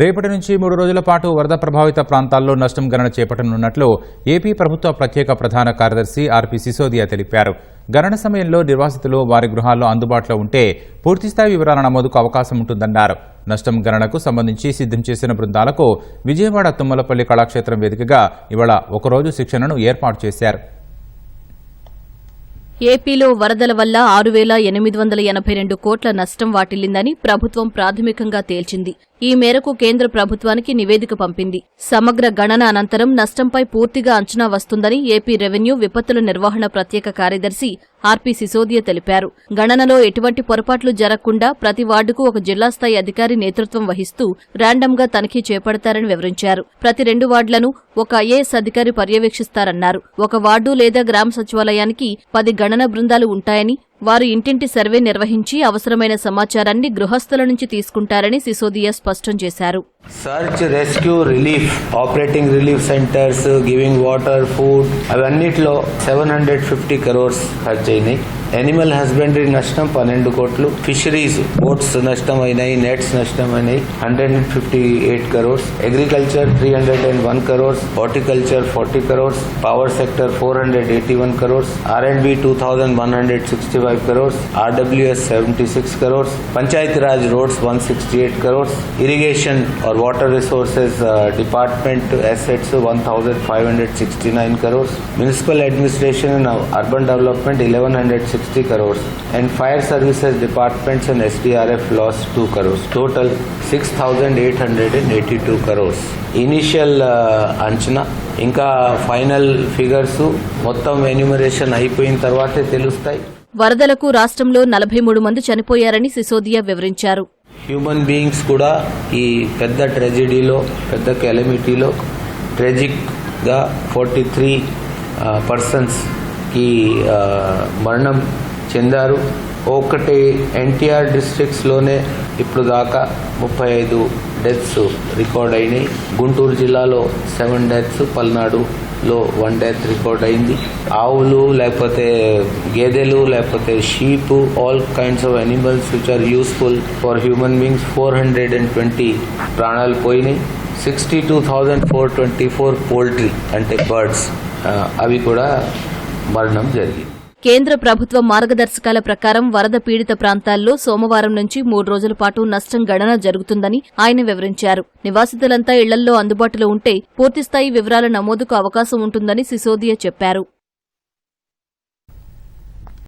రేపటి నుంచి మూడు రోజుల పాటు వరద ప్రభావిత ప్రాంతాల్లో నష్టం గణన చేపట్టనున్నట్లు ఏపీ ప్రభుత్వ ప్రత్యేక ప్రధాన కార్యదర్శి ఆర్పి సిసోదియా తెలిపారు. గణన సమయంలో నిర్వాసితులు వారి గృహాల్లో అందుబాటులో ఉంటే పూర్తిస్థాయి వివరాల నమోదుకు అవకాశం ఉంటుందన్నారు. నష్టం గణనకు సంబంధించి సిద్ధం చేసిన బృందాలకు విజయవాడ తుమ్మలపల్లి కళాక్షేత్రం వేదికగా ఇవాళ ఒకరోజు శిక్షణను ఏర్పాటు చేశారు. ఏపీలో వరదల వల్ల ఆరు వేల ఎనిమిది వందల ఎనభై రెండు కోట్ల నష్టం వాటిల్లిందని ప్రభుత్వం ప్రాథమికంగా తేల్చింది. ఈ మేరకు కేంద్ర ప్రభుత్వానికి నివేదిక పంపింది. సమగ్ర గణన అనంతరం నష్టంపై పూర్తిగా అంచనా వస్తుందని ఏపీ రెవెన్యూ విపత్తుల నిర్వహణ ప్రత్యేక కార్యదర్శి ఆర్పి సిసోదియ తెలిపారు. గణనలో ఎటువంటి పొరపాట్లు జరగకుండా ప్రతి వార్డుకు ఒక జిల్లా స్థాయి అధికారి నేతృత్వం వహిస్తూ ర్యాండమ్గా తనిఖీ చేపడతారని వివరించారు. ప్రతి రెండు వార్డులను ఒక ఐఏఎస్ అధికారి పర్యవేక్షిస్తారన్నారు. ఒక వార్డు లేదా గ్రామ సచివాలయానికి పది గణన బృందాలు ఉంటాయని వారు ఇంటింటి సర్వే నిర్వహించి అవసరమైన సమాచారాన్ని గృహస్థుల నుంచి తీసుకుంటారని సిసోదియా స్పష్టం చేశారు. search rescue relief operating relief centres giving water food అవన్నిట్లో seven hundred fifty crores ఖర్చు అయినాయి ఎనిమల్ హస్బెండరీ నష్టం పన్నెండు కోట్లు ఫిషరీస్ బోట్స్ నష్టం అయినాయి నెట్స్ నష్టం అయినాయి hundred and fifty eight crores agriculture three hundred and one crores horticulture forty crores power sector four hundred eighty one crores R and B two thousand one hundred sixty five crores RWS seventy six crores Panchayati Raj roads one sixty eight crores irrigation or water resources department assets one thousand five hundred sixty nine crores municipal administration and urban development eleven hundred sixty crores and fire services departments and SDRF loss two crores total six thousand eight hundred and eighty two crores initial అంచనా. ఇంకా final figures మొత్తం enumeration అయిపోయిన తర్వాతే తెలుస్తాయి. వరదలకు రాష్ట్రంలో నలభై మూడు మంది చనిపోయారని సిసోదియా వివరించారు. హ్యూమన్ బీయింగ్స్ కూడా ఈ పెద్ద ట్రెజిడీలో పెద్ద కెలమిటీలో ట్రెజిక్గా ఫార్టీ త్రీ పర్సన్స్కి మరణం చెందారు. ఒకటి ఎన్టీఆర్ డిస్ట్రిక్ట్స్లోనే ఇప్పుడు దాకా ముప్పై ఐదు డెత్స్ రికార్డ్ అయినాయి. గుంటూరు జిల్లాలో సెవెన్ డెత్స్ పల్నాడులో వన్ డెత్ రికార్డ్ అయింది. ఆవులు లేకపోతే గేదెలు లేకపోతే sheep all kinds of animals which are useful for human beings four hundred and twenty ప్రాణాలు పోయినాయి. Sixty two thousand four twenty four poultry అంటే బర్డ్స్ అవి కూడా మరణం జరిగింది. కేంద్ర ప్రభుత్వ మార్గదర్శకాల ప్రకారం వరద పీడిత ప్రాంతాల్లో సోమవారం నుంచి మూడు రోజుల పాటు నష్టం గణన జరుగుతుందని ఆయన వివరించారు. నివాసితులంతా ఇళ్ళల్లో అందుబాటులో ఉంటే పూర్తిస్థాయి వివరాల నమోదుకు అవకాశం ఉంటుందని సిసోదియా చెప్పారు.